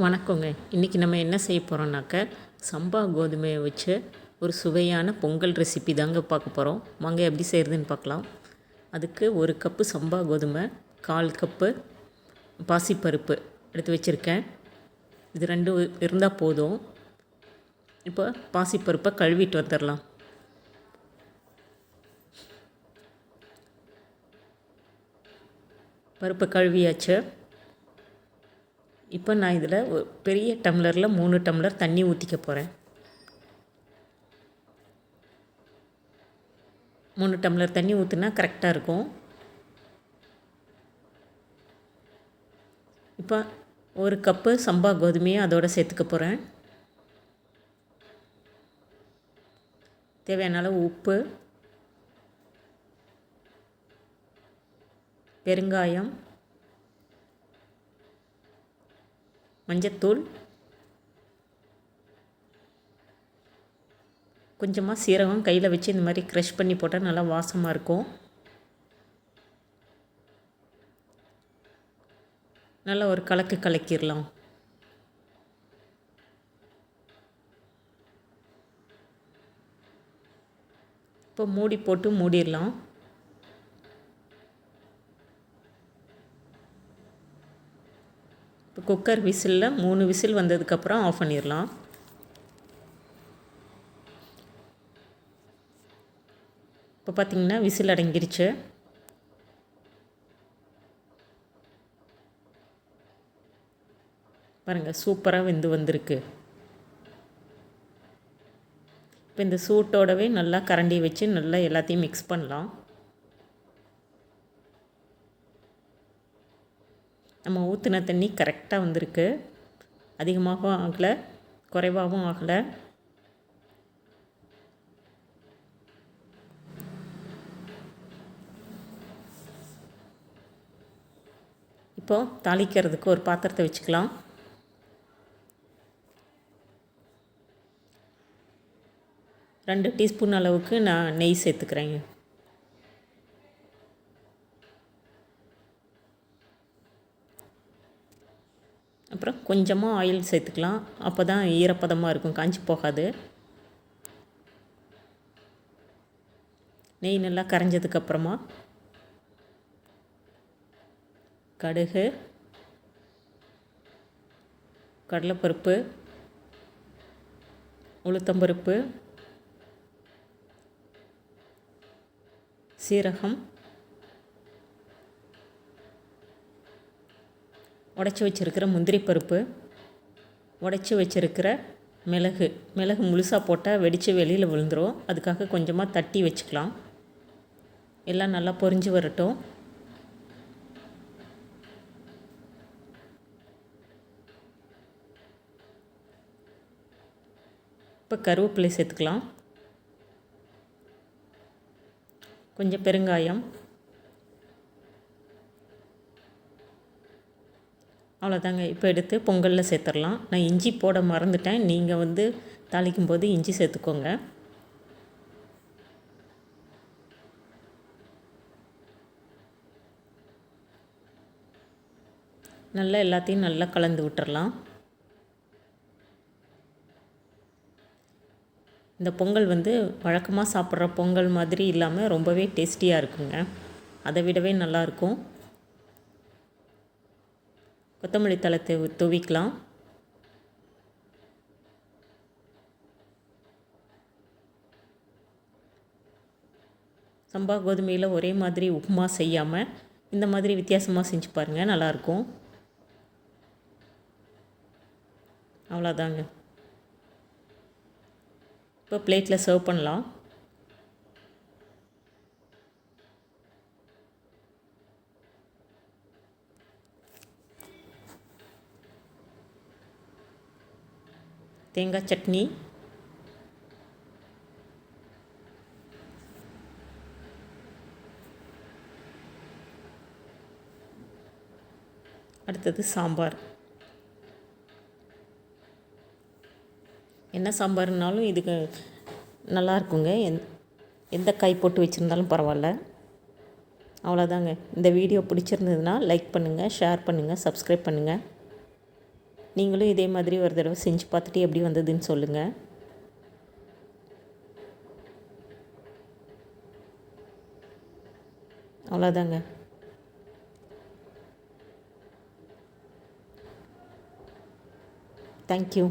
வணக்கங்க. இன்றைக்கி நம்ம என்ன செய்ய போகிறோம்னாக்க சம்பா கோதுமையை வச்சு ஒரு சுவையான பொங்கல் ரெசிபி தாங்க பார்க்க போகிறோம் வாங்க எப்படி செய்கிறதுன்னு பார்க்கலாம். அதுக்கு ஒரு கப்பு சம்பா கோதுமை கால் கப்பு பாசிப்பருப்பு எடுத்து வச்சுருக்கேன். இது ரெண்டும் இருந்தால் போதும். இப்போ பாசிப்பருப்பை கழுவிட்டு வந்துடலாம். பருப்பை கழுவியாச்சு. இப்போ நான் இதில் ஒரு பெரிய டம்ளரில் மூணு டம்ளர் தண்ணி ஊற்றிக்க போகிறேன் மூணு டம்ளர் தண்ணி ஊற்றுனா கரெக்டாக இருக்கும். இப்போ ஒரு கப்பு சம்பா கோதுமையை அதோடு சேர்த்துக்க போகிறேன் தேவையான அளவு உப்பு. பெருங்காயம். மஞ்சத்தூள். கொஞ்சமாக சீரகம் கையில் வச்சு இந்த மாதிரி க்ரஷ் பண்ணி போட்டால் நல்லா வாசமாக இருக்கும். நல்லா ஒரு கலக்கு கலக்கிடலாம் இப்போ மூடி போட்டு மூடிடலாம் குக்கர் விசிலில் மூணு விசில் வந்ததுக்கப்புறம் ஆஃப் பண்ணிடலாம் இப்போ பார்த்திங்கன்னா விசில் அடங்கிருச்சு. பாருங்கள் சூப்பராக வெந்து வந்திருக்கு. இப்போ இந்த சூட்டோடவே நல்லா கரண்டி வச்சு நல்லா எல்லாத்தையும் மிக்ஸ் பண்ணலாம். நம்ம ஊற்றின தண்ணி கரெக்டாக வந்திருக்கு. அதிகமாகவும் ஆகலை குறைவாகவும் ஆகலை. இப்போது தாளிக்கிறதுக்கு ஒரு பாத்திரத்தை வச்சுக்கலாம். ரெண்டு டீஸ்பூன் அளவுக்கு நான் நெய் சேர்த்துக்கிறேங்க. அப்புறம் கொஞ்சமாக ஆயில் சேர்த்துக்கலாம். அப்போ தான் ஈரப்பதமாக இருக்கும் காஞ்சி போகாது. நெய் நல்லா கரைஞ்சதுக்கப்புறமா கடுகு கடலைப்பருப்பு உளுத்தம்பருப்பு சீரகம் உடச்சி வச்சுருக்கிற முந்திரி பருப்பு உடச்சி வச்சுருக்கிற மிளகு. மிளகு முழுசாக போட்டால் வெடித்து வெளியில் விழுந்துடும் அதுக்காக கொஞ்சமாக தட்டி வச்சுக்கலாம். எல்லாம் நல்லா பொறிஞ்சு வரட்டும். இப்போ கருவேப்பிலை சேர்த்துக்கலாம். கொஞ்சம் பெருங்காயம். அவ்வளோதாங்க இப்போ எடுத்து பொங்கலில் சேர்த்துடலாம் நான் இஞ்சி போட மறந்துட்டேன். நீங்கள் வந்து தாளிக்கும் போது இஞ்சி சேர்த்துக்கோங்க. நல்லா எல்லாத்தையும் நல்லா கலந்து விட்டுறலாம் இந்த பொங்கல் வந்து வழக்கமாக சாப்பிட்ற பொங்கல் மாதிரி இல்லாமல் ரொம்பவே டேஸ்டியாக இருக்குங்க. அதை விடவே நல்லாயிருக்கும் கொத்தமல்லி தளத்தை துவிக்கலாம். சம்பா கோதுமையில் ஒரே மாதிரி உப்புமா செய்யாமல் இந்த மாதிரி வித்தியாசமாக செஞ்சு பாருங்கள் நல்லாயிருக்கும் அவ்வளோதாங்க. இப்போ பிளேட்டில் சர்வ் பண்ணலாம். தேங்காய் சட்னி. அடுத்தது சாம்பார். என்ன சாம்பார்னாலும் இதுக்கு நல்லா இருக்குங்க. எந் எந்த காய் போட்டு வச்சுருந்தாலும் பரவாயில்ல. அவ்வளோதாங்க இந்த வீடியோ பிடிச்சிருந்ததுன்னா லைக் பண்ணுங்கள் ஷேர் பண்ணுங்கள் சப்ஸ்கிரைப் பண்ணுங்கள் நீங்களும் இதே மாதிரி ஒரு தடவை செஞ்சு பார்த்துட்டு எப்படி வந்ததுன்னு சொல்லுங்கள் அவ்வளோதாங்க தேங்க்யூ